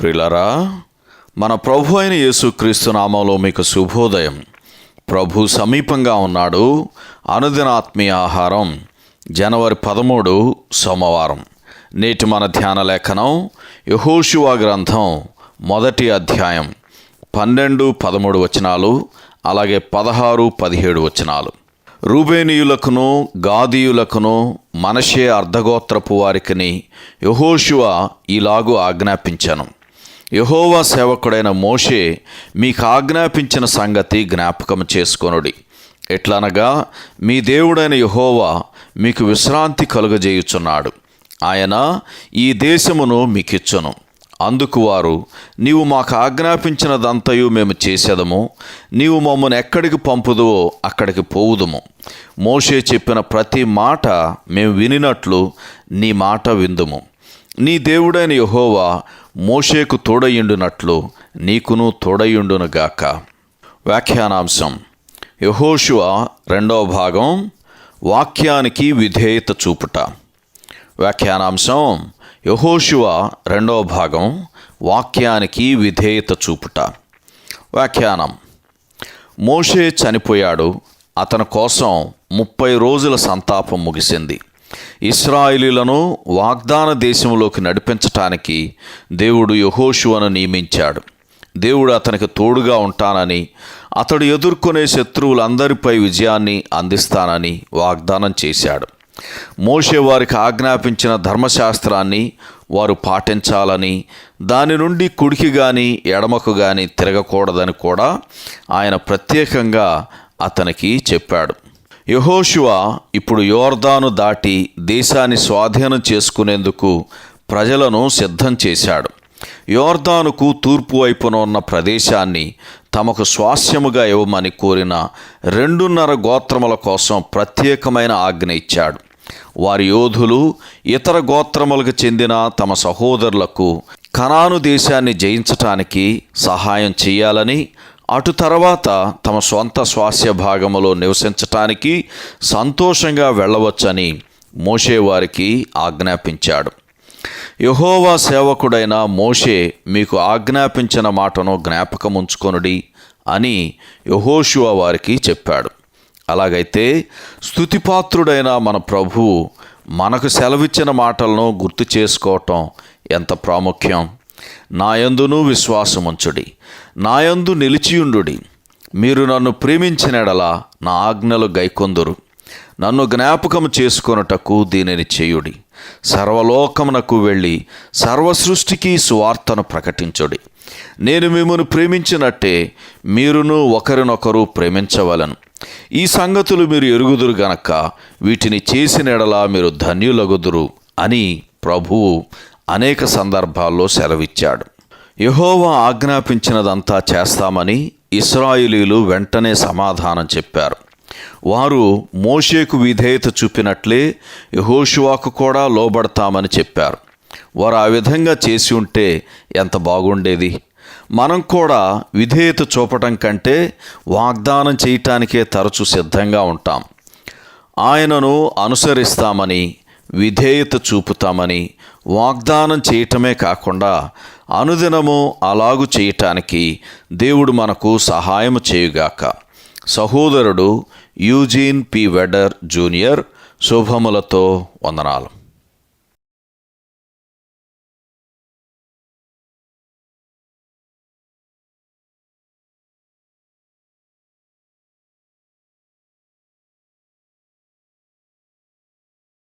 ప్రిలరా మన ప్రభు అయిన యేసుక్రీస్తు నామంలో మీకు శుభోదయం. ప్రభు సమీపంగా ఉన్నాడు. అనుదినాత్మీయ ఆహారం జనవరి పదమూడు సోమవారం. నేటి మన ధ్యాన లేఖనం యహోషువా గ్రంథం మొదటి అధ్యాయం పన్నెండు పదమూడు వచనాలు అలాగే పదహారు పదిహేడు వచనాలు. రూబేనీయులకును గాదీయులకును మనషే అర్ధగోత్రపు వారికిని యహోషువ ఇలాగూ ఆజ్ఞాపించాను. యహోవా సేవకుడైన మోషే మీకు ఆజ్ఞాపించిన సంగతి జ్ఞాపకం చేసుకొనుడి. ఎట్లనగా మీ దేవుడైన యహోవా మీకు విశ్రాంతి కలుగజేయుచున్నాడు. ఆయన ఈ దేశమును మీకిచ్చును. అందుకు వారు నీవు మాకు ఆజ్ఞాపించినదంతయు మేము చేసేదము. నీవు మమ్మల్ని ఎక్కడికి పంపుదువో అక్కడికి పోవుదుము. మోషే చెప్పిన ప్రతి మాట మేము వినినట్లు నీ మాట విందుము. నీ దేవుడైన యహోవా మోషేకు తోడయుండునట్లు నీకును తోడయుండునుగాక వ్యాఖ్యానాంశం. యహోషువ రెండవ భాగం వాక్యానికి విధేయత చూపుట. వ్యాఖ్యానాంశం. యహోషువ రెండవ భాగం వాక్యానికి విధేయత చూపుట. వ్యాఖ్యానం. మోషే చనిపోయాడు. అతని కోసం ముప్పై రోజుల సంతాపం ముగిసింది. ఇస్రాయిలీలను వాగ్దాన దేశంలోకి నడిపించటానికి దేవుడు యహోషువను నియమించాడు. దేవుడు అతనికి తోడుగా ఉంటానని అతడు ఎదుర్కొనే శత్రువులందరిపై విజయాన్ని అందిస్తానని వాగ్దానం చేశాడు. మోషే వారికి ఆజ్ఞాపించిన ధర్మశాస్త్రాన్ని వారు పాటించాలని దాని నుండి కుడికి కానీ ఎడమకు కానీ తిరగకూడదని కూడా ఆయన ప్రత్యేకంగా అతనికి చెప్పాడు. యహోశివ ఇప్పుడు యోర్దాను దాటి దేశాన్ని స్వాధీనం చేసుకునేందుకు ప్రజలను సిద్ధం చేశాడు. యోర్దానుకు తూర్పు వైపున ఉన్న ప్రదేశాన్ని తమకు స్వాస్యముగా ఇవ్వమని కోరిన రెండున్నర గోత్రముల కోసం ప్రత్యేకమైన ఆజ్ఞ ఇచ్చాడు. వారి యోధులు ఇతర గోత్రములకు చెందిన తమ సహోదరులకు కనాను దేశాన్ని జయించటానికి సహాయం చేయాలని అటు తర్వాత తమ సొంత స్వాస్య భాగములో నివసించటానికి సంతోషంగా వెళ్ళవచ్చని మోషే వారికి ఆజ్ఞాపించాడు. యహోవా సేవకుడైన మోషే మీకు ఆజ్ఞాపించిన మాటను జ్ఞాపకం ఉంచుకొనుడి అని యహోషువ వారికి చెప్పాడు. అలాగైతే స్థుతిపాత్రుడైన మన ప్రభువు మనకు సెలవిచ్చిన మాటలను గుర్తు చేసుకోవటం ఎంత ప్రాముఖ్యం? నాయందును విశ్వాసముంచుడి. నాయందు నిలిచియుండుడి. మీరు నన్ను ప్రేమించినడలా నా ఆజ్ఞలు గైకొందురు. నన్ను జ్ఞాపకం చేసుకొనుటకు దీనిని చేయుడి. సర్వలోకమునకు వెళ్ళి సర్వసృష్టికి సువార్తను ప్రకటించుడి. నేను మిమ్మల్ని ప్రేమించినట్టే మీరును ఒకరినొకరు ప్రేమించవలను. ఈ సంగతులు మీరు ఎరుగుదురు గనక వీటిని చేసిన ఎడలా మీరు ధన్యులగుదురు అని ప్రభువు అనేక సందర్భాల్లో సెలవిచ్చాడు. యహోవా ఆజ్ఞాపించినదంతా చేస్తామని ఇస్రాయిలీలు వెంటనే సమాధానం చెప్పారు. వారు మోషేకు విధేయత చూపినట్లే యహోషువాకు కూడా లోబడతామని చెప్పారు. వారు ఆ విధంగా చేసి ఉంటే ఎంత బాగుండేది? మనం కూడా విధేయత చూపటం కంటే వాగ్దానం చేయటానికే తరచు సిద్ధంగా ఉంటాం. ఆయనను అనుసరిస్తామని విధేయత చూపుతామని వాగ్దానం చేయటమే కాకుండా అనుదినము అలాగు చేయటానికి దేవుడు మనకు సహాయం చేయుగాక. సహోదరుడు యూజీన్ పి వెడర్ జూనియర్ శుభములతో వందనాలు.